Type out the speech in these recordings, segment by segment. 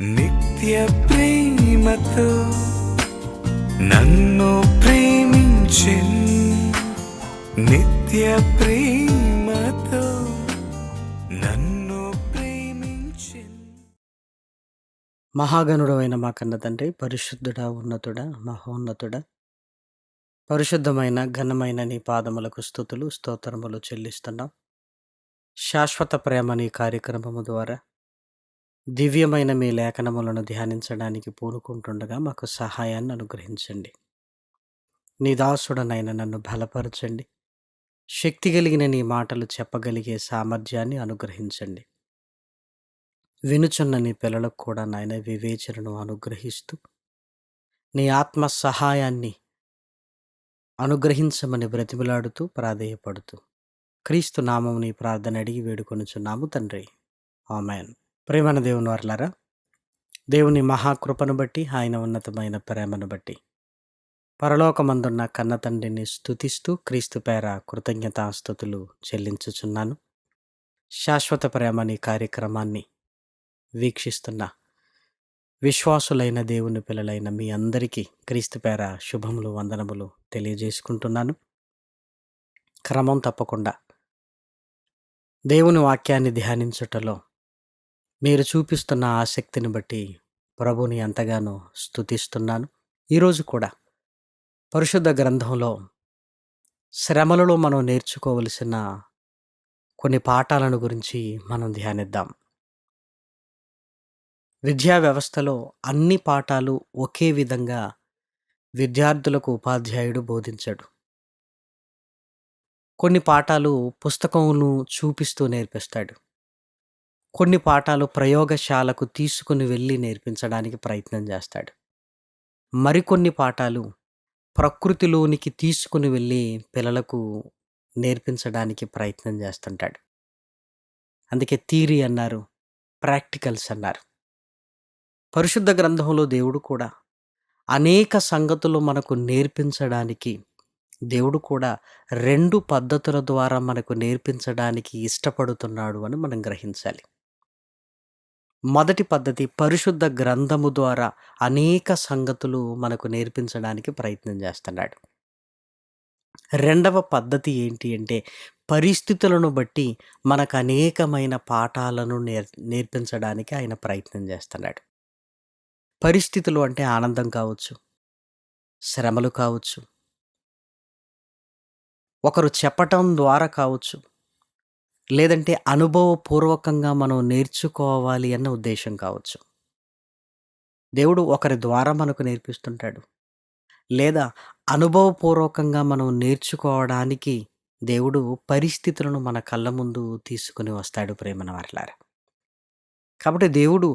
నిత్య ప్రేమతో నన్ను ప్రేమించిన్ నిత్య ప్రేమతో నన్ను ప్రేమించిన్ మహాగణుడమైన మా కన్న తండ్రి పరిశుద్ధుడా ఉన్నతుడా మహోన్నతుడా. పరిశుద్ధమైన ఘనమైన నీ పాదములకు స్థుతులు స్తోత్రములు చెల్లిస్తున్నాం. శాశ్వత ప్రేమ నీ కార్యక్రమము ద్వారా దివ్యమైన మీ లేఖనములను ధ్యానించడానికి పూనుకుంటుండగా మాకు సహాయాన్ని అనుగ్రహించండి. నీ దాసుడనైన నన్ను బలపరచండి. శక్తి కలిగిన నీ మాటలు చెప్పగలిగే సామర్థ్యాన్ని అనుగ్రహించండి. వినుచున్న నీ పిల్లలకు కూడా నాయన వివేచనను అనుగ్రహిస్తూ నీ ఆత్మ సహాయాన్ని అనుగ్రహించమని బ్రతిమలాడుతూ ప్రాధేయపడుతూ క్రీస్తు నామం నీ ప్రార్థన అడిగి వేడుకొనుచున్నాము తండ్రి. ఆమెన్. ప్రేమన దేవుని వర్లారా దేవుని మహాకృపను బట్టి ఆయన ఉన్నతమైన ప్రేమను బట్టి పరలోకమందున్న కన్నతండ్రిని స్థుతిస్తూ క్రీస్తు పేర కృతజ్ఞతాస్థుతులు చెల్లించుచున్నాను. శాశ్వత ప్రేమని కార్యక్రమాన్ని వీక్షిస్తున్న విశ్వాసులైన దేవుని పిల్లలైన మీ అందరికీ క్రీస్తు పేర శుభములు వందనములు తెలియజేసుకుంటున్నాను. క్రమం తప్పకుండా దేవుని వాక్యాన్ని ధ్యానించుటలో మీరు చూపిస్తున్న ఆసక్తిని బట్టి ప్రభుని ఎంతగానో స్థుతిస్తున్నాను ఈరోజు కూడా పరిశుద్ధ గ్రంథంలో శ్రమలలో మనం నేర్చుకోవలసిన కొన్ని పాఠాలను గురించి మనం ధ్యానిద్దాం. విద్యా వ్యవస్థలో అన్ని పాఠాలు ఒకే విధంగా విద్యార్థులకు ఉపాధ్యాయుడు బోధించడు. కొన్ని పాఠాలు పుస్తకంను చూపిస్తూ నేర్పిస్తాడు. కొన్ని పాఠాలు ప్రయోగశాలకు తీసుకుని వెళ్ళి నేర్పించడానికి ప్రయత్నం చేస్తాడు. మరికొన్ని పాఠాలు ప్రకృతిలోనికి తీసుకుని వెళ్ళి పిల్లలకు నేర్పించడానికి ప్రయత్నం చేస్తుంటాడు. అందుకే థీరీ అన్నారు ప్రాక్టికల్స్ అన్నారు. పరిశుద్ధ గ్రంథంలో దేవుడు కూడా అనేక సంగతులు మనకు నేర్పించడానికి దేవుడు కూడా రెండు పద్ధతుల ద్వారా మనకు నేర్పించడానికి ఇష్టపడుతున్నాడు అని మనం గ్రహించాలి. మొదటి పద్ధతి పరిశుద్ధ గ్రంథము ద్వారా అనేక సంగతులు మనకు నేర్పించడానికి ప్రయత్నం చేస్తున్నాడు. రెండవ పద్ధతి ఏంటి అంటే పరిస్థితులను బట్టి మనకు అనేకమైన పాఠాలను నేర్ నేర్పించడానికి ఆయన ప్రయత్నం చేస్తున్నాడు. పరిస్థితులు అంటే ఆనందం కావచ్చు శ్రమలు కావచ్చు ఒకరు చెప్పటం ద్వారా కావచ్చు లేదంటే అనుభవపూర్వకంగా మనం నేర్చుకోవాలి అన్న ఉద్దేశం కావచ్చు. దేవుడు ఒకరి ద్వారా మనకు నేర్పిస్తుంటాడు. లేదా అనుభవపూర్వకంగా మనం నేర్చుకోవడానికి దేవుడు పరిస్థితులను మన కళ్ళ ముందు తీసుకుని వస్తాడు ప్రేమన వారిలారు కాబట్టి దేవుడు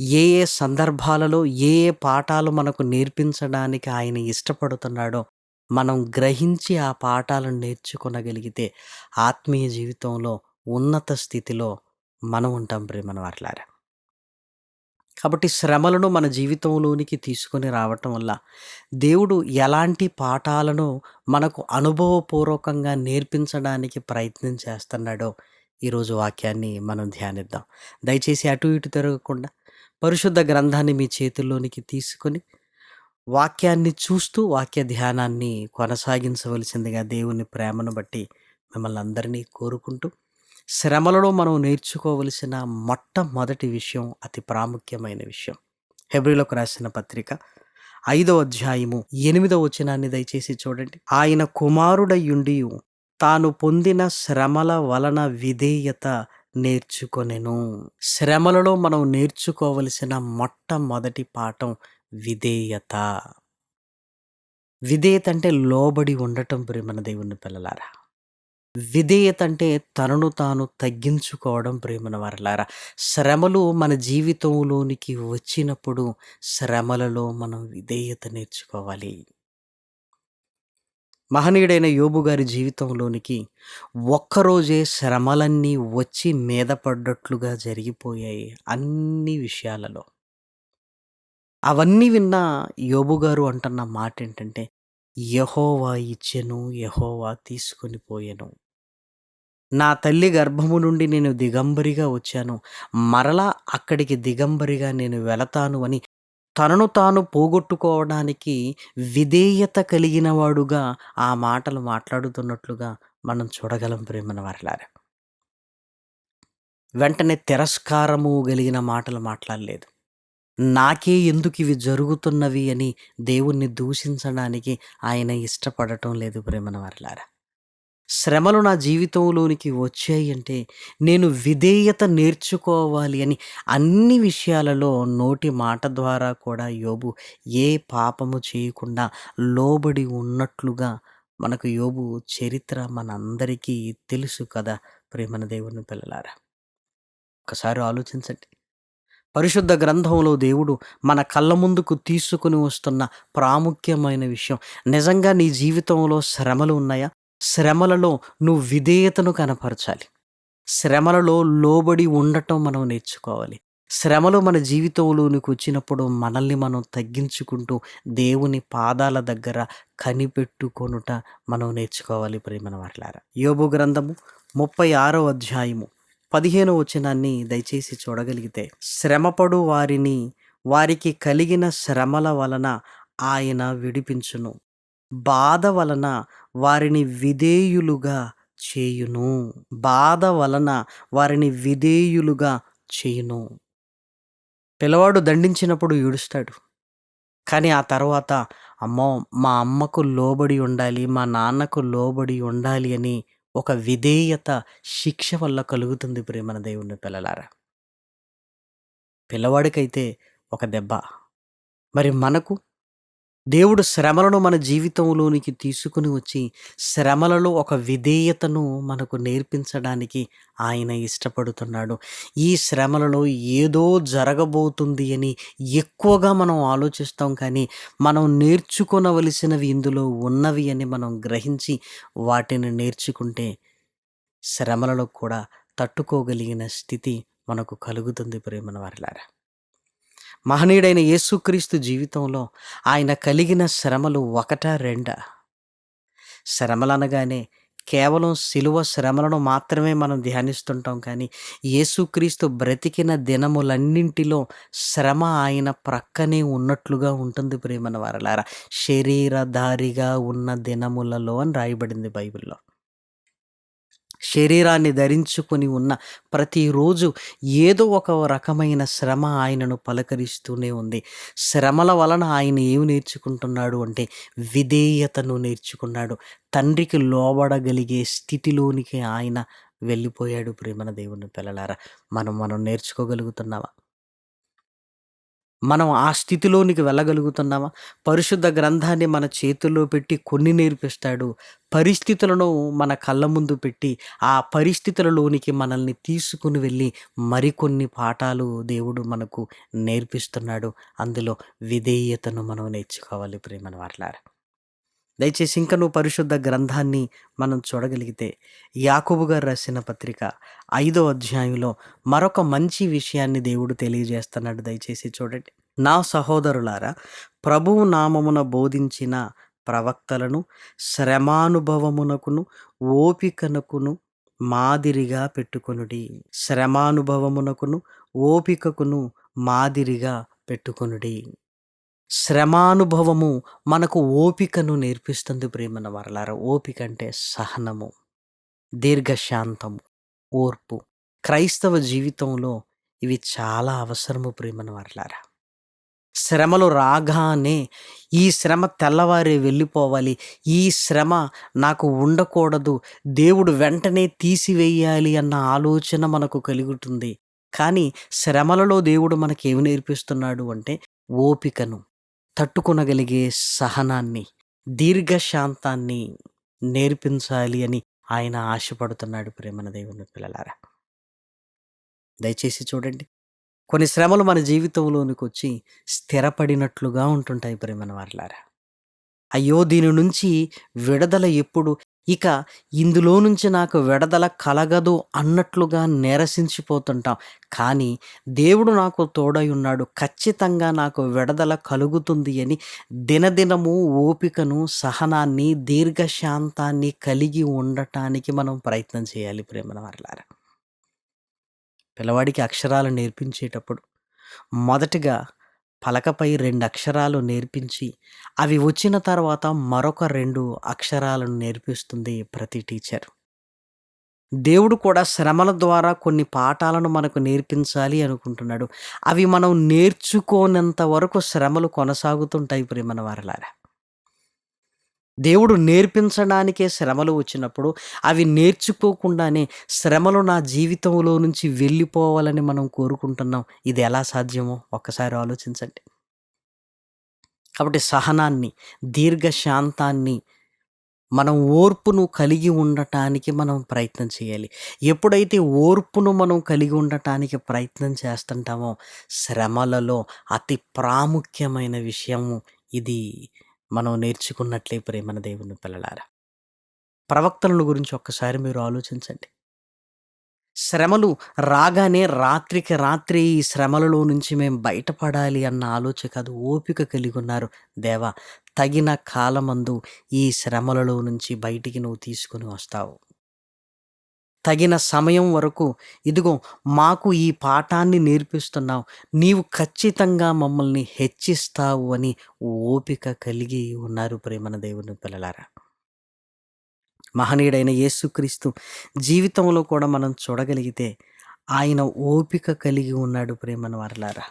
ఏ ఏ సందర్భాలలో ఏ ఏ పాఠాలు మనకు నేర్పించడానికి ఆయన ఇష్టపడుతున్నాడో మనం గ్రహించి ఆ పాఠాలను నేర్చుకొనగలిగితే ఆత్మీయ జీవితంలో ఉన్నత స్థితిలో మనం ఉంటాం ప్రేమన వాట్లారా కాబట్టి శ్రమలను మన జీవితంలోనికి తీసుకొని రావటం వల్ల దేవుడు ఎలాంటి పాఠాలను మనకు అనుభవపూర్వకంగా నేర్పించడానికి ప్రయత్నం చేస్తున్నాడో ఈరోజు వాక్యాన్ని మనం ధ్యానిద్దాం. దయచేసి అటు ఇటు తిరగకుండా పరిశుద్ధ గ్రంథాన్ని మీ చేతుల్లోనికి తీసుకొని వాక్యాన్ని చూస్తూ వాక్య ధ్యానాన్ని కొనసాగించవలసిందిగా దేవుని ప్రేమను బట్టి మిమ్మల్ని అందరినీ కోరుకుంటూ శ్రమలలో మనం నేర్చుకోవలసిన మొట్టమొదటి విషయం అతి ప్రాముఖ్యమైన విషయం. హెబ్రిలకు రాసిన పత్రిక ఐదవ అధ్యాయము ఎనిమిదవ వచనాన్ని దయచేసి చూడండి. ఆయన కుమారుడయుండి తాను పొందిన శ్రమల వలన విధేయత నేర్చుకొనెను. శ్రమలలో మనం నేర్చుకోవలసిన మొట్టమొదటి పాఠం విధేయత. విధేయత అంటే లోబడి ఉండటం ప్రియమన దేవుని పిల్లలారా. విధేయత అంటే తనను తాను తగ్గించుకోవడం ప్రేమన వారలారా శ్రమలు మన జీవితంలోనికి వచ్చినప్పుడు శ్రమలలో మనం విధేయత నేర్చుకోవాలి. మహనీయుడైన యోబు గారి జీవితంలోనికి ఒక్కరోజే శ్రమలన్నీ వచ్చి మీద పడ్డట్లుగా జరిగిపోయాయి అన్ని విషయాలలో. అవన్నీ విన్న యోబు గారు అంటున్న మాట ఏంటంటే యహోవా ఇచ్చెను యహోవా తీసుకొని పోయెను. నా తల్లి గర్భము నుండి నేను దిగంబరిగా వచ్చాను. మరలా అక్కడికి దిగంబరిగా నేను వెళతాను అని తనను తాను పోగొట్టుకోవడానికి విధేయత కలిగిన వాడుగా ఆ మాటలు మాట్లాడుతున్నట్లుగా మనం చూడగలం ప్రేమన వారిలారా. వెంటనే తిరస్కారము కలిగిన మాటలు మాట్లాడలేదు. నాకే ఎందుకు ఇవి జరుగుతున్నవి అని దేవుణ్ణి దూషించడానికి ఆయన ఇష్టపడటం లేదు ప్రేమన వారిలారా. శ్రమలు నా జీవితంలోనికి వచ్చాయి అంటే నేను విధేయత నేర్చుకోవాలి అని అన్ని విషయాలలో నోటి మాట ద్వారా కూడా యోబు ఏ పాపము చేయకుండా లోబడి ఉన్నట్లుగా మనకు యోబు చరిత్ర మనందరికీ తెలుసు కదా ప్రేమన దేవుని పిల్లలారా. ఒకసారి ఆలోచించండి. పరిశుద్ధ గ్రంథంలో దేవుడు మన కళ్ళ ముందుకు తీసుకుని వస్తున్న ప్రాముఖ్యమైన విషయం నిజంగా నీ జీవితంలో శ్రమలు ఉన్నాయా? శ్రమలలో నువ్వు విధేయతను కనపరచాలి. శ్రమలలో లోబడి ఉండటం మనం నేర్చుకోవాలి. శ్రమలు మన జీవితంలోనికి వచ్చినప్పుడు మనల్ని మనం తగ్గించుకుంటూ దేవుని పాదాల దగ్గర కనిపెట్టుకొనుట మనం నేర్చుకోవాలి ప్రేమన మాట్లాడారు యోబు గ్రంథము ముప్పై ఆరో అధ్యాయము పదిహేను వచనాన్ని దయచేసి చూడగలిగితే శ్రమపడు వారిని వారికి కలిగిన శ్రమల వలన ఆయన విడిపించును. బాధ వలన వారిని విధేయులుగా చేయును. బాధ వలన వారిని విధేయులుగా చేయును. పిల్లవాడు దండించినప్పుడు ఏడుస్తాడు. కానీ ఆ తర్వాత అమ్మో మా అమ్మకు లోబడి ఉండాలి మా నాన్నకు లోబడి ఉండాలి అని ఒక విధేయత శిక్ష వల్ల కలుగుతుంది ప్రేమన దేవుని పిల్లలారా. పిల్లవాడికైతే ఒక దెబ్బ. మరి మనకు దేవుడు శ్రమలను మన జీవితంలోనికి తీసుకుని వచ్చి శ్రమలలో ఒక విధేయతను మనకు నేర్పించడానికి ఆయన ఇష్టపడుతున్నాడు. ఈ శ్రమలలో ఏదో జరగబోతుంది అని ఎక్కువగా మనం ఆలోచిస్తాం కానీ మనం నేర్చుకొనవలసినవి ఇందులో ఉన్నవి అని మనం గ్రహించి వాటిని నేర్చుకుంటే శ్రమలలో కూడా తట్టుకోగలిగిన స్థితి మనకు కలుగుతుంది ప్రేమన వారిలారా. మహనీయుడైన యేసుక్రీస్తు జీవితంలో ఆయన కలిగిన శ్రమలు ఒకటా రెండా? శ్రమలు అనగానే కేవలం శిలువ శ్రమలను మాత్రమే మనం ధ్యానిస్తుంటాం కానీ యేసుక్రీస్తు బ్రతికిన దినములన్నింటిలో శ్రమ ఆయన ప్రక్కనే ఉన్నట్లుగా ఉంటుంది ప్రేమన వారలారా. శరీరధారిగా ఉన్న దినములలో అని రాయబడింది బైబిల్లో. శరీరాన్ని ధరించుకొని ఉన్న ప్రతిరోజు ఏదో ఒక రకమైన శ్రమ ఆయనను పలకరిస్తూనే ఉంది. శ్రమల వలన ఆయన ఏమి నేర్చుకుంటున్నాడు అంటే విధేయతను నేర్చుకున్నాడు. తండ్రికి లోబడగలిగే స్థితిలోనికి ఆయన వెళ్ళిపోయాడు ప్రేమన దేవుని పిల్లలారా. మనం మనం నేర్చుకోగలుగుతున్నావా మనం ఆ స్థితిలోనికి వెళ్ళగలుగుతున్నామా? పరిశుద్ధ గ్రంథాన్ని మన చేతుల్లో పెట్టి కొన్ని నేర్పిస్తాడు. పరిస్థితులను మన కళ్ళ ముందు పెట్టి ఆ పరిస్థితులలోనికి మనల్ని తీసుకుని వెళ్ళి మరికొన్ని పాఠాలు దేవుడు మనకు నేర్పిస్తున్నాడు. అందులో విధేయతను మనం నేర్చుకోవాలి ప్రేమను వాట్లారా దయచేసి ఇంకా నువ్వు పరిశుద్ధ గ్రంథాన్ని మనం చూడగలిగితే యాకోబు గారు రాసిన పత్రిక ఐదో అధ్యాయంలో మరొక మంచి విషయాన్ని దేవుడు తెలియజేస్తున్నాడు. దయచేసి చూడండి. నా సహోదరులారా ప్రభువు నామమున బోధించిన ప్రవక్తలను శ్రమానుభవమునకును ఓపికనకును మాదిరిగా పెట్టుకొనుడి. శ్రమానుభవమునకును ఓపికకును మాదిరిగా పెట్టుకొనుడి. శ్రమానుభవము మనకు ఓపికను నేర్పిస్తుంది ప్రేమన వరలారా. ఓపిక అంటే సహనము దీర్ఘశాంతము ఓర్పు. క్రైస్తవ జీవితంలో ఇవి చాలా అవసరము ప్రేమన వరలారా. శ్రమలు రాగానే ఈ శ్రమ తెల్లవారే వెళ్ళిపోవాలి. ఈ శ్రమ నాకు ఉండకూడదు. దేవుడు వెంటనే తీసివేయాలి అన్న ఆలోచన మనకు కలుగుతుంది. కానీ శ్రమలలో దేవుడు మనకేమి ఏమి నేర్పిస్తున్నాడు అంటే ఓపికను. తట్టుకొనగలిగే సహనాన్ని దీర్ఘశాంతాన్ని నేర్పించాలి అని ఆయన ఆశపడుతున్నాడు ప్రేమన దేవుని పిల్లలారా. దయచేసి చూడండి. కొన్ని శ్రమలు మన జీవితంలోనికి వచ్చి స్థిరపడినట్లుగా ఉంటుంటాయి ప్రేమన వారిలారా. అయ్యో దీని నుంచి విడుదల ఎప్పుడు ఇక ఇందులో నుంచి నాకు విడదల కలగదు అన్నట్లుగా నిరసించిపోతుంటాం. కానీ దేవుడు నాకు తోడై ఉన్నాడు. ఖచ్చితంగా నాకు విడదల కలుగుతుంది అని దినదినము ఓపికను సహనాన్ని దీర్ఘశాంతాన్ని కలిగి ఉండటానికి మనం ప్రయత్నం చేయాలి ప్రేమల వర్లారా పిల్లవాడికి అక్షరాలు నేర్పించేటప్పుడు మొదటిగా పలకపై రెండు అక్షరాలు నేర్పించి అవి వచ్చిన తర్వాత మరొక రెండు అక్షరాలను నేర్పిస్తుంది ప్రతి టీచర్. దేవుడు కూడా శ్రమల ద్వారా కొన్ని పాఠాలను మనకు నేర్పించాలి అనుకుంటున్నాడు. అవి మనం నేర్చుకోనంత వరకు శ్రమలు కొనసాగుతుంటాయి ప్రేమన వారలారా. దేవుడు నేర్పించడానికే శ్రమలు వచ్చినప్పుడు అవి నేర్చుకోకుండానే శ్రమలు నా జీవితంలో నుంచి వెళ్ళిపోవాలని మనం కోరుకుంటున్నాం. ఇది ఎలా సాధ్యమో ఒక్కసారి ఆలోచించండి. కాబట్టి సహనాన్ని దీర్ఘశాంతాన్ని మనం ఓర్పును కలిగి ఉండటానికి మనం ప్రయత్నం చేయాలి. ఎప్పుడైతే ఓర్పును మనం కలిగి ఉండటానికి ప్రయత్నం చేస్తుంటామో శ్రమలలో అతి ప్రాముఖ్యమైన విషయము ఇది. మనం నేర్చుకున్నట్లే ప్రేమన దేవుని పిల్లలారా. ప్రవక్తలను గురించి ఒక్కసారి మీరు ఆలోచించండి. శ్రమలు రాగానే రాత్రికి రాత్రి ఈ శ్రమలలో నుంచి మేము బయటపడాలి అన్న ఆలోచన కాదు ఓపిక కలిగి ఉన్నారు. దేవా తగిన కాలమందు ఈ శ్రమలలో నుంచి బయటికి నువ్వు తీసుకుని వస్తావు. తగిన సమయం వరకు ఇదిగో మాకు ఈ పాఠాన్ని నేర్పిస్తున్నావు. నీవు ఖచ్చితంగా మమ్మల్ని హెచ్చిస్తావు అని ఓపిక కలిగి ఉన్నారు ప్రేమన దేవుని పిల్లలారా. మహనీయుడైన యేసుక్రీస్తు జీవితంలో కూడా మనం చూడగలిగితే ఆయన ఓపిక కలిగి ఉన్నాడు ప్రేమన వారలారా.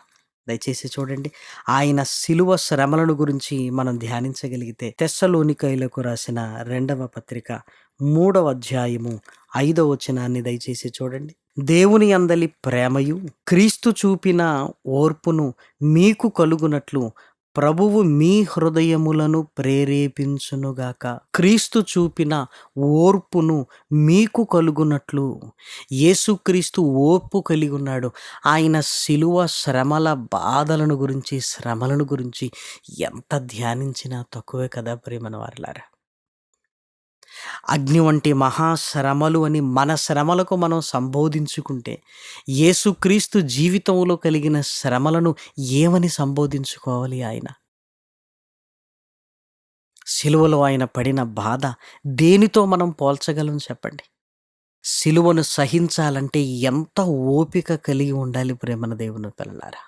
దయచేసి చూడండి. ఆయన శిలువ శ్రమలను గురించి మనం ధ్యానించగలిగితే తెస్సలోనికైలకు రాసిన రెండవ పత్రిక మూడవ అధ్యాయము ఐదవ వచనాన్ని దయచేసి చూడండి. దేవుని అందలి ప్రేమయు క్రీస్తు చూపిన ఓర్పును మీకు కలుగునట్లు ప్రభువు మీ హృదయములను ప్రేరేపించునుగాక. క్రీస్తు చూపిన ఓర్పును మీకు కలుగునట్లు. యేసుక్రీస్తు ఓర్పు కలిగి ఉన్నాడు ఆయన శిలువ శ్రమల బాధలను గురించి శ్రమలను గురించి ఎంత ధ్యానించినా తక్కువే కదా ప్రేమను వారిలారా అగ్ని వంటి మహాశ్రమలు అని మన శ్రమలకు మనం సంబోధించుకుంటే యేసుక్రీస్తు జీవితంలో కలిగిన శ్రమలను ఏమని సంబోధించుకోవాలి ఆయన? సిలువలో ఆయన పడిన బాధ దేనితో మనం పోల్చగలం చెప్పండి? సిలువను సహించాలంటే ఎంత ఓపిక కలిగి ఉండాలి ప్రేమన దేవుని పిల్లలారా?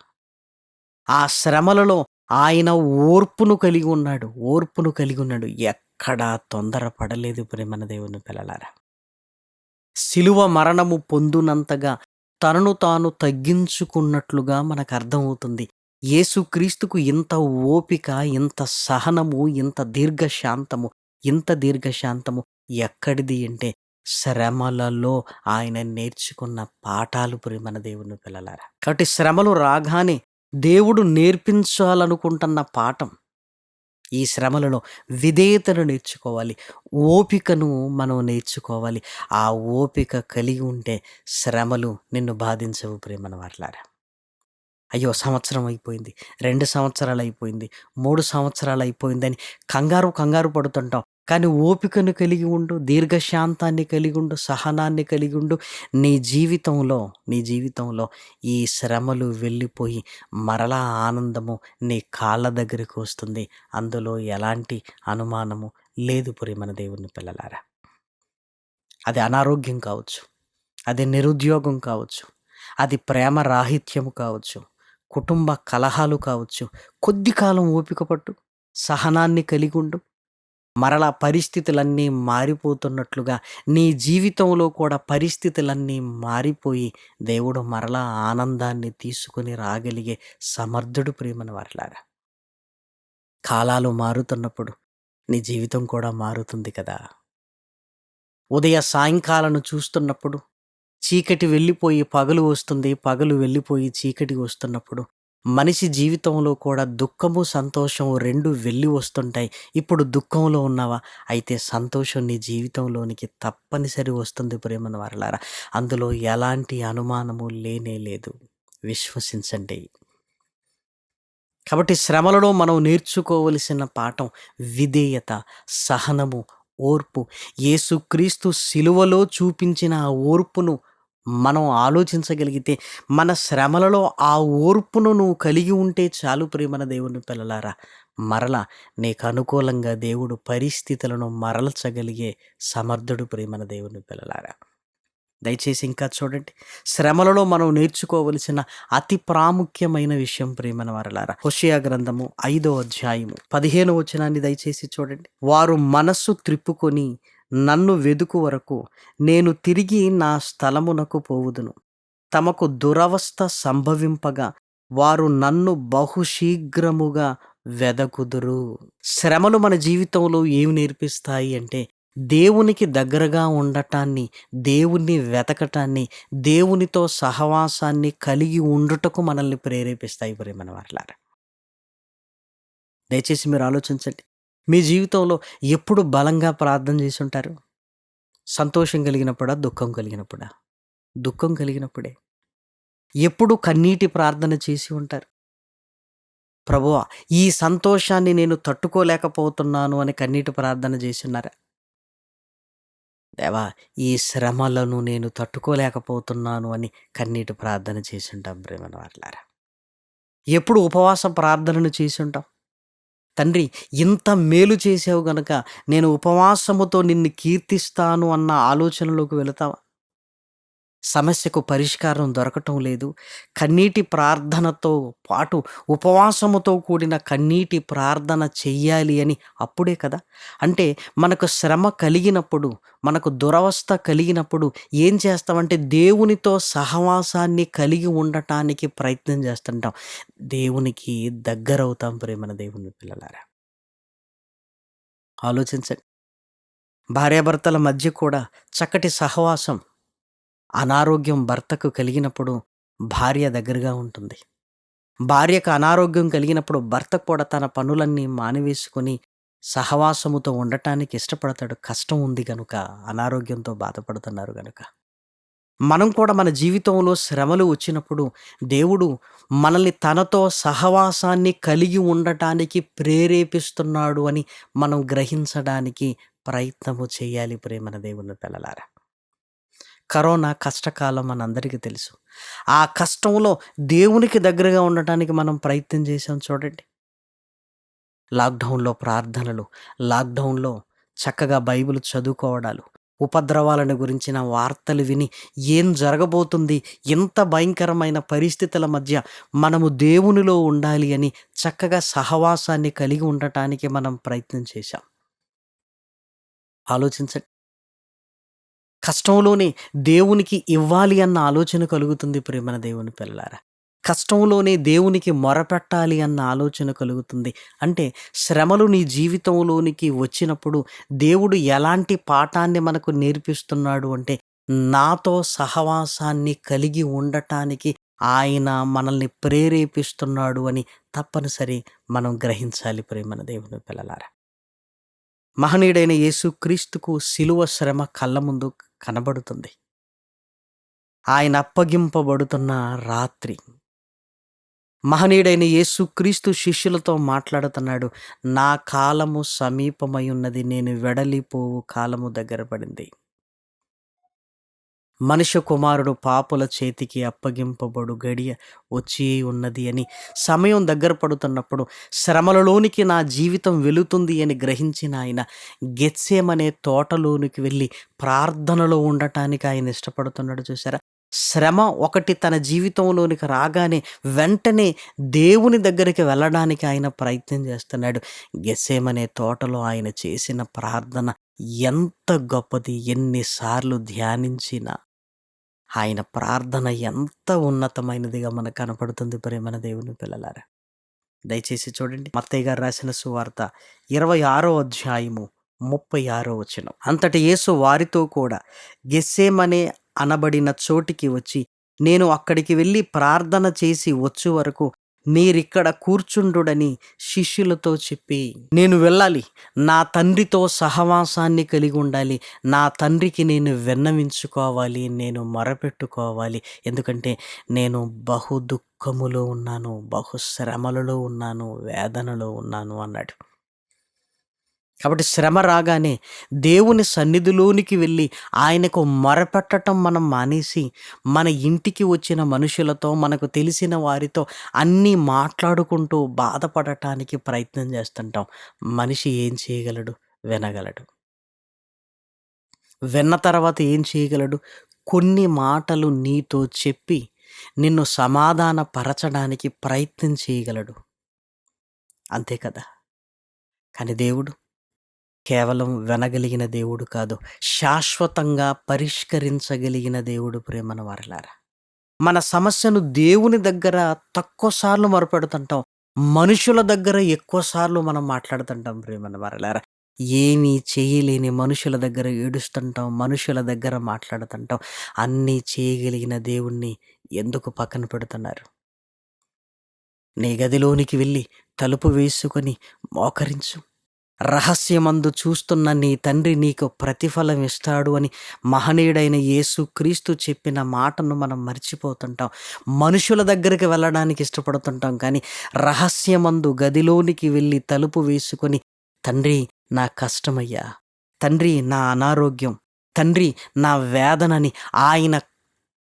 ఆ శ్రమలలో ఆయన ఓర్పును కలిగి ఉన్నాడు ఓర్పును కలిగి ఉన్నాడు. ఎక్కడా తొందరపడలేదు ప్రేమన దేవుని పిల్లలారా. శిలువ మరణము పొందునంతగా తనను తాను తగ్గించుకున్నట్లుగా మనకు అర్థమవుతుంది. యేసుక్రీస్తుకు ఇంత ఓపిక ఇంత సహనము ఇంత దీర్ఘశాంతము ఇంత దీర్ఘశాంతము ఎక్కడిది అంటే శ్రమలలో ఆయన నేర్చుకున్న పాఠాలు ప్రేమన దేవుని పిల్లలారా. కాబట్టి శ్రమలు రాగానే దేవుడు నేర్పించాలనుకుంటున్న పాఠం ఈ శ్రమలలో విధేయతను నేర్చుకోవాలి. ఓపికను మనం నేర్చుకోవాలి. ఆ ఓపిక కలిగి ఉంటే శ్రమలు నిన్ను బాధించవు ప్రేమను వాట్లారా అయ్యో! సంవత్సరం అయిపోయింది. రెండు సంవత్సరాలు అయిపోయింది మూడు సంవత్సరాలు అయిపోయిందని కంగారు కంగారు పడుతుంటాం. కానీ ఓపికను కలిగి ఉండు దీర్ఘశాంతాన్ని కలిగి ఉండు సహనాన్ని కలిగి ఉండు. నీ జీవితంలో నీ జీవితంలో ఈ శ్రమలు వెళ్ళిపోయి మరలా ఆనందము నీ కాళ్ళ దగ్గరికి వస్తుంది. అందులో ఎలాంటి అనుమానము లేదు మన దేవుని పిల్లలారా. అది అనారోగ్యం కావచ్చు. అది నిరుద్యోగం కావచ్చు. అది ప్రేమ రాహిత్యము కావచ్చు. కుటుంబ కలహాలు కావచ్చు కొద్ది కాలం ఓపిక పట్టు సహనాన్ని కలిగి ఉండు. మరలా పరిస్థితులన్నీ మారిపోతున్నట్లుగా నీ జీవితంలో కూడా పరిస్థితులన్నీ మారిపోయి దేవుడు మరలా ఆనందాన్ని తీసుకుని రాగలిగే సమర్థుడు ప్రేమను వారిలారా. కాలాలు మారుతున్నప్పుడు నీ జీవితం కూడా మారుతుంది కదా. ఉదయ సాయంకాలను చూస్తున్నప్పుడు చీకటి వెళ్ళిపోయి పగలు వస్తుంది పగలు వెళ్ళిపోయి చీకటి వస్తున్నప్పుడు మనిషి జీవితంలో కూడా దుఃఖము సంతోషము రెండు వెళ్ళి వస్తుంటాయి. ఇప్పుడు దుఃఖంలో ఉన్నావా? అయితే సంతోషం నీ జీవితంలోనికి తప్పనిసరి వస్తుంది ప్రేమను వారలారా. అందులో ఎలాంటి అనుమానము లేనే లేదు. విశ్వసించండి. కాబట్టి శ్రమలలో మనం నేర్చుకోవలసిన పాఠం విధేయత సహనము ఓర్పు. యేసుక్రీస్తు శిలువలో చూపించిన ఆ ఓర్పును మనం ఆలోచించగలిగితే మన శ్రమలలో ఆ ఓర్పును నువ్వు కలిగి ఉంటే చాలు ప్రేమన దేవుని పిల్లలారా. మరల నీకు అనుకూలంగా దేవుడు పరిస్థితులను మరల్చగలిగే సమర్థుడు ప్రేమన దేవుని పిల్లలారా. దయచేసి ఇంకా చూడండి. శ్రమలలో మనం నేర్చుకోవలసిన అతి ప్రాముఖ్యమైన విషయం ప్రేమన వరలారా. హుషియా గ్రంథము ఐదో అధ్యాయము పదిహేను వచనాన్ని దయచేసి చూడండి. వారు మనస్సు త్రిప్పుకొని నన్ను వెదుకు వరకు నేను తిరిగి నా స్థలమునకు పోవుదును. తమకు దురవస్థ సంభవింపగా వారు నన్ను బహుశీఘ్రముగా వెదకుదురు. శ్రమలు మన జీవితంలో ఏమి నేర్పిస్తాయి అంటే దేవునికి దగ్గరగా ఉండటాన్ని దేవుణ్ణి వెతకటాన్ని దేవునితో సహవాసాన్ని కలిగి ఉండుటకు మనల్ని ప్రేరేపిస్తాయి ప్రేమన వారిలారా. దయచేసి మీరు ఆలోచించండి. మీ జీవితంలో ఎప్పుడు బలంగా ప్రార్థన చేసి ఉంటారు సంతోషం కలిగినప్పుడా? దుఃఖం కలిగినప్పుడా? దుఃఖం కలిగినప్పుడే. ఎప్పుడు కన్నీటి ప్రార్థన చేసి ఉంటారు? ప్రభువా ఈ సంతోషాన్ని నేను తట్టుకోలేకపోతున్నాను అని కన్నీటి ప్రార్థన చేసి ఉన్నారా దేవా ఈ శ్రమలను నేను తట్టుకోలేకపోతున్నాను అని కన్నీటి ప్రార్థన చేసి ఉంటాం ప్రేమన వాళ్ళారా ఎప్పుడు ఉపవాస ప్రార్థనను చేసి ఉంటాం? తండ్రి ఇంత మేలు చేసావు గనక నేను ఉపవాసముతో నిన్ను కీర్తిస్తాను అన్న ఆలోచనలోకి వెళతావా? సమస్యకు పరిష్కారం దొరకటం లేదు. కన్నీటి ప్రార్థనతో పాటు ఉపవాసముతో కూడిన కన్నీటి ప్రార్థన చెయ్యాలి అని అప్పుడే కదా? అంటే మనకు శ్రమ కలిగినప్పుడు మనకు దురవస్థ కలిగినప్పుడు ఏం చేస్తామంటే దేవునితో సహవాసాన్ని కలిగి ఉండటానికి ప్రయత్నం చేస్తుంటాం. దేవునికి దగ్గరవుతాం ప్రేమన దేవుని పిల్లలారా. ఆలోచించండి. భార్యాభర్తల మధ్య కూడా చక్కటి సహవాసం అనారోగ్యం భర్తకు కలిగినప్పుడు భార్య దగ్గరగా ఉంటుంది. భార్యకు అనారోగ్యం కలిగినప్పుడు భర్త కూడా తన పనులన్నీ మానివేసుకొని సహవాసముతో ఉండటానికి ఇష్టపడతాడు. కష్టం ఉంది కనుక అనారోగ్యంతో బాధపడుతున్నారు కనుక మనం కూడా మన జీవితంలో శ్రమలు వచ్చినప్పుడు దేవుడు మనల్ని తనతో సహవాసాన్ని కలిగి ఉండటానికి ప్రేరేపిస్తున్నాడు అని మనం గ్రహించడానికి ప్రయత్నము చేయాలి ప్రేమన దేవుని పిల్లలారా. కరోనా కష్టకాలం మనందరికీ తెలుసు. ఆ కష్టంలో దేవునికి దగ్గరగా ఉండటానికి మనం ప్రయత్నం చేసాం చూడండి. లాక్డౌన్లో ప్రార్థనలు లాక్డౌన్లో చక్కగా బైబిల్ చదువుకోవడాలు ఉపద్రవాలను గురించిన వార్తలు విని ఏం జరగబోతుంది ఎంత భయంకరమైన పరిస్థితుల మధ్య మనము దేవునిలో ఉండాలి అని చక్కగా సహవాసాన్ని కలిగి ఉండటానికి మనం ప్రయత్నం చేశాం. ఆలోచించండి. కష్టంలోనే దేవునికి ఇవ్వాలి అన్న ఆలోచన కలుగుతుంది ప్రేమన దేవుని పిల్లలారా. కష్టంలోనే దేవునికి మొరపెట్టాలి అన్న ఆలోచన కలుగుతుంది. అంటే శ్రమలు నీ జీవితంలోనికి వచ్చినప్పుడు దేవుడు ఎలాంటి పాఠాన్ని మనకు నేర్పిస్తున్నాడు అంటే నాతో సహవాసాన్ని కలిగి ఉండటానికి ఆయన మనల్ని ప్రేరేపిస్తున్నాడు అని తప్పనిసరి మనం గ్రహించాలి ప్రేమన దేవుని పిల్లలారా. మహనీయుడైన యేసుక్రీస్తుకు శిలువ శ్రమ కళ్ళ ముందు కనబడుతుంది. ఆయన అప్పగింపబడుతున్న రాత్రి. మహనీయుడైన యేసుక్రీస్తు శిష్యులతో మాట్లాడుతున్నాడు నా కాలము సమీపమై ఉన్నది నేను వెడలిపోవు కాలము దగ్గర పడింది. మనుష్య కుమారుడు పాపుల చేతికి అప్పగింపబడు గడియ వచ్చి ఉన్నది అని సమయం దగ్గర పడుతున్నప్పుడు శ్రమలలోనికి నా జీవితం వెళుతుంది అని గ్రహించిన ఆయన గెత్సేమనే తోటలోనికి వెళ్ళి ప్రార్థనలో ఉండటానికి ఆయన ఇష్టపడుతున్నాడు చూసారా శ్రమ ఒకటి తన జీవితంలోనికి రాగానే వెంటనే దేవుని దగ్గరికి వెళ్ళడానికి ఆయన ప్రయత్నం చేస్తున్నాడు. గెసేమనే తోటలో ఆయన చేసిన ప్రార్థన ఎంత గొప్పది? ఎన్నిసార్లు ధ్యానించినా ఆయన ప్రార్థన ఎంత ఉన్నతమైనదిగా మనకు కనపడుతుంది ప్రేమన దేవుని పిల్లలారా. దయచేసి చూడండి మత్తయ్య గారు రాసిన సువార్త ఇరవై ఆరో అధ్యాయము ముప్పై ఆరో వచనం. అంతటి యేసు వారితో కూడా గెస్సేమనే అనబడిన చోటికి వచ్చి నేను అక్కడికి వెళ్ళి ప్రార్థన చేసి వచ్చే వరకు మీరిక్కడ కూర్చుండుడని శిష్యులతో చెప్పి నేను వెళ్ళాలి. నా తండ్రితో సహవాసాన్ని కలిగి ఉండాలి. నా తండ్రికి నేను విన్నవించుకోవాలి. నేను మొరపెట్టుకోవాలి. ఎందుకంటే నేను బహు దుఃఖములో ఉన్నాను బహు శ్రమలలో ఉన్నాను వేదనలో ఉన్నాను అన్నాడు. కాబట్టి శ్రమ రాగానే దేవుని సన్నిధిలోనికి వెళ్ళి ఆయనకు మొరపెట్టటం మనం మానేసి మన ఇంటికి వచ్చిన మనుషులతో మనకు తెలిసిన వారితో అన్నీ మాట్లాడుకుంటూ బాధపడటానికి ప్రయత్నం చేస్తుంటాం. మనిషి ఏం చేయగలడు? వినగలడు. విన్న తర్వాత ఏం చేయగలడు? కొన్ని మాటలు నీతో చెప్పి నిన్ను సమాధాన పరచడానికి ప్రయత్నం చేయగలడు. అంతే కదా? కానీ దేవుడు కేవలం వినగలిగిన దేవుడు కాదు శాశ్వతంగా పరిష్కరించగలిగిన దేవుడు ప్రేమను వారలారా. మన సమస్యను దేవుని దగ్గర తక్కువ సార్లు మొరపెడుతుంటాం మనుషుల దగ్గర ఎక్కువ సార్లు మనం మాట్లాడుతుంటాం ప్రేమను వారలారా. ఏమీ చేయలేని మనుషుల దగ్గర ఏడుస్తుంటాం మనుషుల దగ్గర మాట్లాడుతుంటాం అన్నీ చేయగలిగిన దేవుణ్ణి ఎందుకు పక్కన పెడుతున్నారు? నీ గదిలోనికి వెళ్ళి తలుపు వేసుకొని మోకరించు. రహస్యమందు చూస్తున్న నీ తండ్రి నీకు ప్రతిఫలం ఇస్తాడు అని మహనీయుడైన యేసు క్రీస్తు చెప్పిన మాటను మనం మర్చిపోతుంటాం. మనుషుల దగ్గరికి వెళ్ళడానికి ఇష్టపడుతుంటాం కానీ రహస్యమందు గదిలోనికి వెళ్ళి తలుపు వేసుకొని తండ్రి నా కష్టమయ్యా. తండ్రి నా అనారోగ్యం. తండ్రి నా వేదనని ఆయన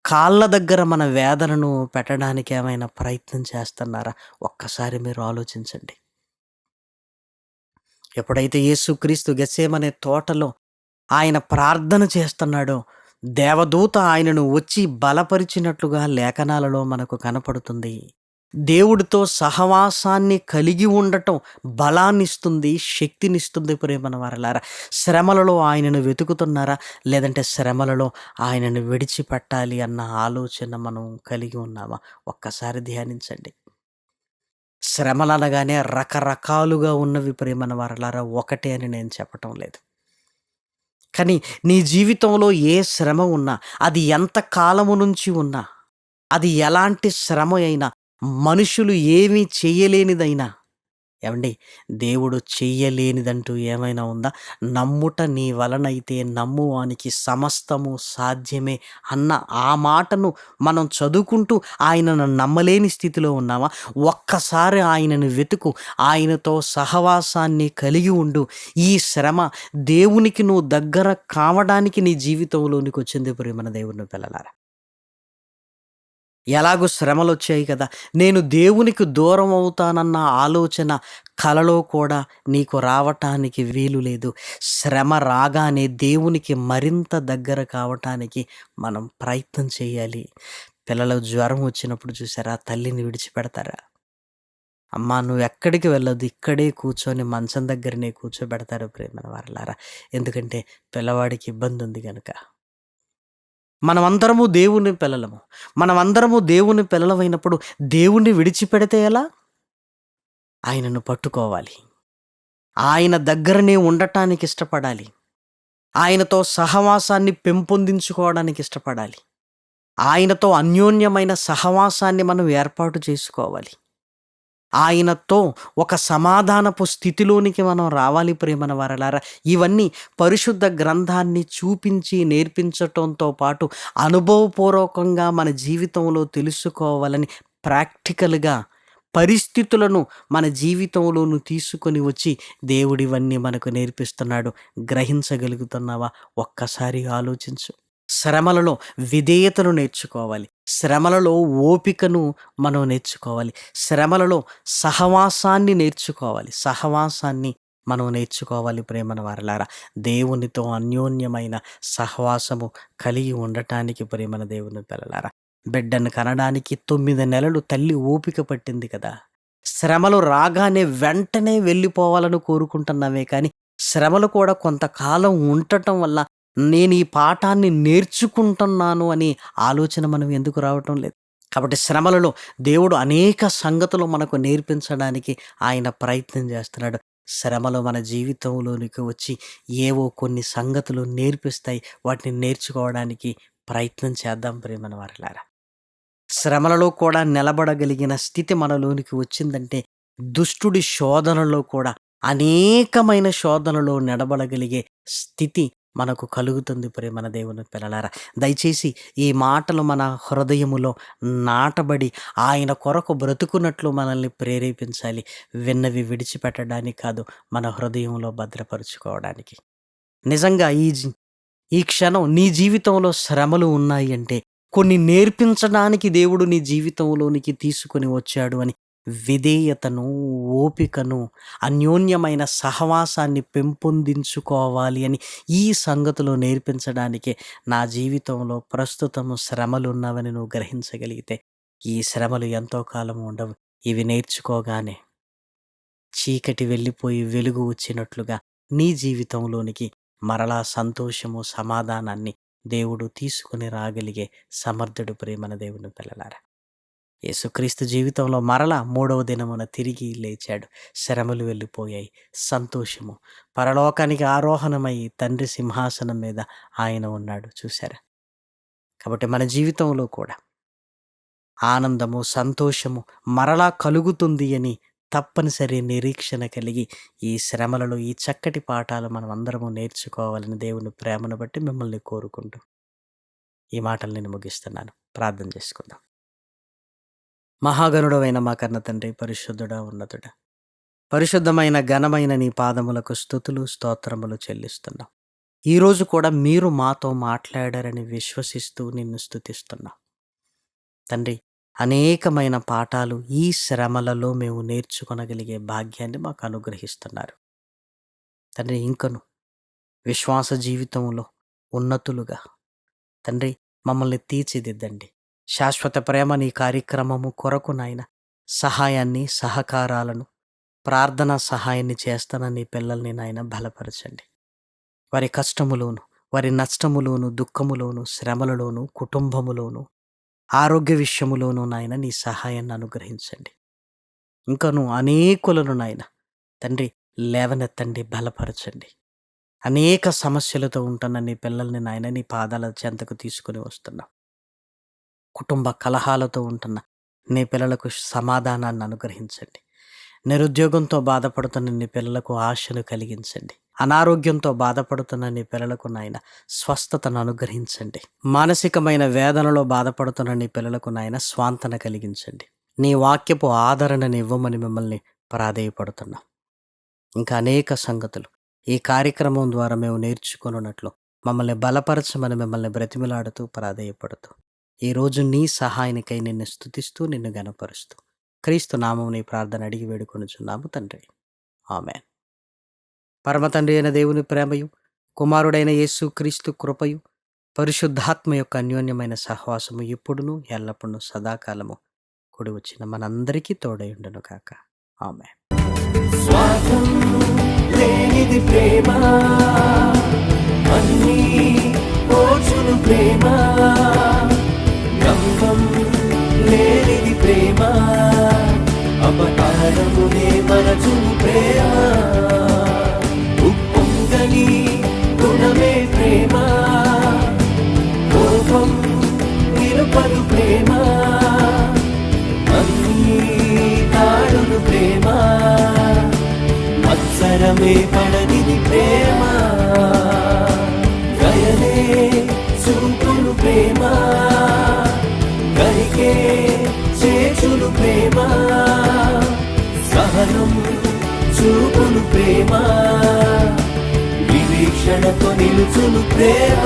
కాళ్ళ దగ్గర మన వేదనను పెట్టడానికి ఏమైనా ప్రయత్నం చేస్తున్నారా? ఒక్కసారి మీరు ఆలోచించండి. ఎప్పుడైతే యేసుక్రీస్తు గసేమనే తోటలో ఆయన ప్రార్థన చేస్తున్నాడో దేవదూత ఆయనను వచ్చి బలపరిచినట్లుగా లేఖనాలలో మనకు కనపడుతుంది. దేవుడితో సహవాసాన్ని కలిగి ఉండటం బలాన్నిస్తుంది శక్తినిస్తుంది ప్రేమన వారలారా. శ్రమలలో ఆయనను వెతుకుతున్నారా? లేదంటే శ్రమలలో ఆయనను విడిచిపెట్టాలి అన్న ఆలోచన మనం కలిగి ఉన్నామా? ఒక్కసారి ధ్యానించండి. శ్రమలు అనగానే రకరకాలుగా ఉన్నవి ప్రేమన వారలారా ఒకటే అని నేను చెప్పటం లేదు. కానీ నీ జీవితంలో ఏ శ్రమ ఉన్నా అది ఎంత కాలము నుంచి ఉన్నా అది ఎలాంటి శ్రమ అయినా మనుషులు ఏమీ చేయలేనిదైనా ఏమండి? దేవుడు చెయ్యలేనిదంటూ ఏమైనా ఉందా? నమ్ముట నీ వలనైతే నమ్మువానికి సమస్తము సాధ్యమే అన్న ఆ మాటను మనం చదువుకుంటూ ఆయనను నమ్మలేని స్థితిలో ఉన్నామా? ఒక్కసారి ఆయనను వెతుకు ఆయనతో సహవాసాన్ని కలిగి ఉండు. ఈ శ్రమ దేవునికి నువ్వు దగ్గర కావడానికి నీ జీవితంలోనికి వచ్చింది ప్రేమన దేవుని పిల్లలారా. ఎలాగో శ్రమలు వచ్చాయి కదా. నేను దేవునికి దూరం అవుతానన్న ఆలోచన కలలో కూడా నీకు రావటానికి వీలు లేదు. శ్రమ రాగానే దేవునికి మరింత దగ్గర కావటానికి మనం ప్రయత్నం చేయాలి. పిల్లలు జ్వరం వచ్చినప్పుడు చూసారా? తల్లిని విడిచిపెడతారా? అమ్మా నువ్వు ఎక్కడికి వెళ్ళదు ఇక్కడే కూర్చొని మంచం దగ్గరనే కూర్చోబెడతారు ప్రేమ వారలారా. ఎందుకంటే పిల్లవాడికి ఇబ్బంది ఉంది కనుక మనమందరము దేవుని పిల్లలము. మనమందరము దేవుని పిల్లలమైనప్పుడు దేవుణ్ణి విడిచిపెడితే ఎలా? ఆయనను పట్టుకోవాలి. ఆయన దగ్గరనే ఉండటానికి ఇష్టపడాలి. ఆయనతో సహవాసాన్ని పెంపొందించుకోవడానికి ఇష్టపడాలి. ఆయనతో అన్యోన్యమైన సహవాసాన్ని మనం ఏర్పాటు చేసుకోవాలి. ఆయనతో ఒక సమాధానపు స్థితిలోనికి మనం రావాలి ప్రేమన వారలారా. ఇవన్నీ పరిశుద్ధ గ్రంథాన్ని చూపించి నేర్పించటంతో పాటు అనుభవపూర్వకంగా మన జీవితంలో తెలుసుకోవాలని ప్రాక్టికల్గా పరిస్థితులను మన జీవితంలోను తీసుకొని వచ్చి దేవుడివన్నీ మనకు నేర్పిస్తున్నాడు. గ్రహించగలుగుతున్నావా? ఒక్కసారి ఆలోచించు. శ్రమలలో విధేయతను నేర్చుకోవాలి. శ్రమలలో ఓపికను మనం నేర్చుకోవాలి. శ్రమలలో సహవాసాన్ని నేర్చుకోవాలి. సహవాసాన్ని మనం నేర్చుకోవాలి ప్రేమను వారలారా. దేవునితో అన్యోన్యమైన సహవాసము కలిగి ఉండటానికి ప్రేమన దేవుని పిల్లలారా. బిడ్డను కనడానికి తొమ్మిది నెలలు తల్లి ఓపిక పట్టింది కదా. శ్రమలు రాగానే వెంటనే వెళ్ళిపోవాలని కోరుకుంటున్నామే కానీ శ్రమలు కూడా కొంతకాలం ఉండటం వల్ల నేను ఈ పాఠాన్ని నేర్చుకుంటున్నాను అనే ఆలోచన మనం ఎందుకు రావటం లేదు. కాబట్టి శ్రమలలో దేవుడు అనేక సంగతులు మనకు నేర్పించడానికి ఆయన ప్రయత్నం చేస్తున్నాడు. శ్రమలు మన జీవితంలోనికి వచ్చి ఏవో కొన్ని సంగతులు నేర్పిస్తాయి. వాటిని నేర్చుకోవడానికి ప్రయత్నం చేద్దాం ప్రేమన వారిలారా. శ్రమలలో కూడా నిలబడగలిగిన స్థితి మనలోనికి వచ్చిందంటే దుష్టుడి శోధనలో కూడా అనేకమైన శోధనలో నిలబడగలిగే స్థితి మనకు కలుగుతుంది ప్రేమన దేవుని పిల్లలారా. దయచేసి ఈ మాటలు మన హృదయములో నాటబడి ఆయన కొరకు బ్రతుకున్నట్లు మనల్ని ప్రేరేపించాలి. విన్నవి విడిచిపెట్టడానికి కాదు మన హృదయంలో భద్రపరుచుకోవడానికి. నిజంగా ఈ జీ- ఈ క్షణం నీ జీవితంలో శ్రమలు ఉన్నాయి అంటే కొన్ని నేర్పించడానికి దేవుడు నీ జీవితంలోనికి తీసుకొని వచ్చాడు అని విధేయతను ఓపికను అన్యోన్యమైన సహవాసాన్ని పెంపొందించుకోవాలి అని ఈ సంగతులు నేర్పించడానికే నా జీవితంలో ప్రస్తుతము శ్రమలు ఉన్నవని నువ్వు గ్రహించగలిగితే ఈ శ్రమలు ఎంతో కాలం ఉండవు. ఇవి నేర్చుకోగానే చీకటి వెళ్ళిపోయి వెలుగు వచ్చినట్లుగా నీ జీవితంలోనికి మరలా సంతోషము సమాధానాన్ని దేవుడు తీసుకుని రాగలిగే సమర్థుడు ప్రేమన దేవుని పిల్లలారా. యేసుక్రీస్తు జీవితంలో మరలా మూడవ దినమున తిరిగి లేచాడు. శ్రమలు వెళ్ళిపోయాయి. సంతోషము. పరలోకానికి ఆరోహణమై తండ్రి సింహాసనం మీద ఆయన ఉన్నాడు. చూశారా? కాబట్టి మన జీవితంలో కూడా ఆనందము సంతోషము మరలా కలుగుతుంది అని తప్పనిసరి నిరీక్షణ కలిగి ఈ శ్రమలలో ఈ చక్కటి పాఠాలు మనం అందరము నేర్చుకోవాలని దేవుని ప్రేమను బట్టి మిమ్మల్ని కోరుకుంటూ ఈ మాటలు నేను ముగిస్తున్నాను. ప్రార్థన చేసుకుందాం. మహాగణుడమైన మా కన్న తండ్రి పరిశుద్ధుడా ఉన్నతుడా. పరిశుద్ధమైన ఘనమైన నీ పాదములకు స్థుతులు స్తోత్రములు చెల్లిస్తున్నాం. ఈరోజు కూడా మీరు మాతో మాట్లాడారని విశ్వసిస్తూ నిన్ను స్థుతిస్తున్నాం. తండ్రి అనేకమైన పాఠాలు ఈ శ్రమలలో మేము నేర్చుకొనగలిగే భాగ్యాన్ని మాకు అనుగ్రహిస్తున్నారు. తండ్రి ఇంకను విశ్వాస జీవితంలో ఉన్నతులుగా. తండ్రి మమ్మల్ని తీర్చిదిద్దండి. శాశ్వత ప్రేమ నీ కార్యక్రమము కొరకు నాయన. సహాయాన్ని సహకారాలను ప్రార్థన సహాయాన్ని చేస్తానని నీ పిల్లల్ని నాయన బలపరచండి. వారి కష్టములోను వారి నష్టములోను దుఃఖములోను శ్రమలలోను కుటుంబములోను ఆరోగ్య విషయములోను నాయన నీ సహాయాన్ని అనుగ్రహించండి. ఇంకను అనేకులను నాయన తండ్రి లేవనెత్తండి బలపరచండి. అనేక సమస్యలతో ఉంటున్న నీ పిల్లల్ని నాయన నీ పాదాల చెంతకు తీసుకుని వస్తున్నాం. కుటుంబ కలహాలతో ఉంటున్న నీ పిల్లలకు సమాధానాన్ని అనుగ్రహించండి. నిరుద్యోగంతో బాధపడుతున్న నీ పిల్లలకు ఆశను కలిగించండి. అనారోగ్యంతో బాధపడుతున్న నీ పిల్లలకు నాయన స్వస్థతను అనుగ్రహించండి. మానసికమైన వేదనలో బాధపడుతున్న నీ పిల్లలకు నాయన స్వాంతన కలిగించండి. నీ వాక్యపు ఆదరణను ఇవ్వమని మిమ్మల్ని ప్రాధేయపడుతున్నాం. ఇంకా అనేక సంగతులు ఈ కార్యక్రమం ద్వారా మేము నేర్చుకున్నట్లు మమ్మల్ని బలపరచమని మిమ్మల్ని బ్రతిమిలాడుతూ ప్రాధేయపడుతూ ఈరోజు నీ సహాయానికై నిన్ను స్తుతిస్తూ నిన్ను గనపరుస్తూ క్రీస్తు నామం ప్రార్థన అడిగి వేడుకొనుచున్నాము తండ్రి. ఆమె పరమతండ్రి అయిన దేవుని ప్రేమయు కుమారుడైన యేసు క్రీస్తు కృపయు పరిశుద్ధాత్మ యొక్క అన్యోన్యమైన సహవాసము ఇప్పుడును ఎల్లప్పుడూ సదాకాలము కూడి వచ్చిన మనందరికీ తోడయుండను కాక ఆమె లేనిది ప్రేమ అన్నీ ప్రేమ. ప్రేమ అపకారమునే మనచు ప్రేమ. ఉప్పొంగని గుణమే ప్రేమ కోపం నిరుపదు ప్రేమ. అన్నీ తాడును ప్రేమ మత్సరమే పడనిది ప్రేమ. గయనే చూపును ప్రేమ గరికే చూపును ప్రేమ. సహనం చూపును ప్రేమ. వివీక్షణతో నిలుచును ప్రేమ.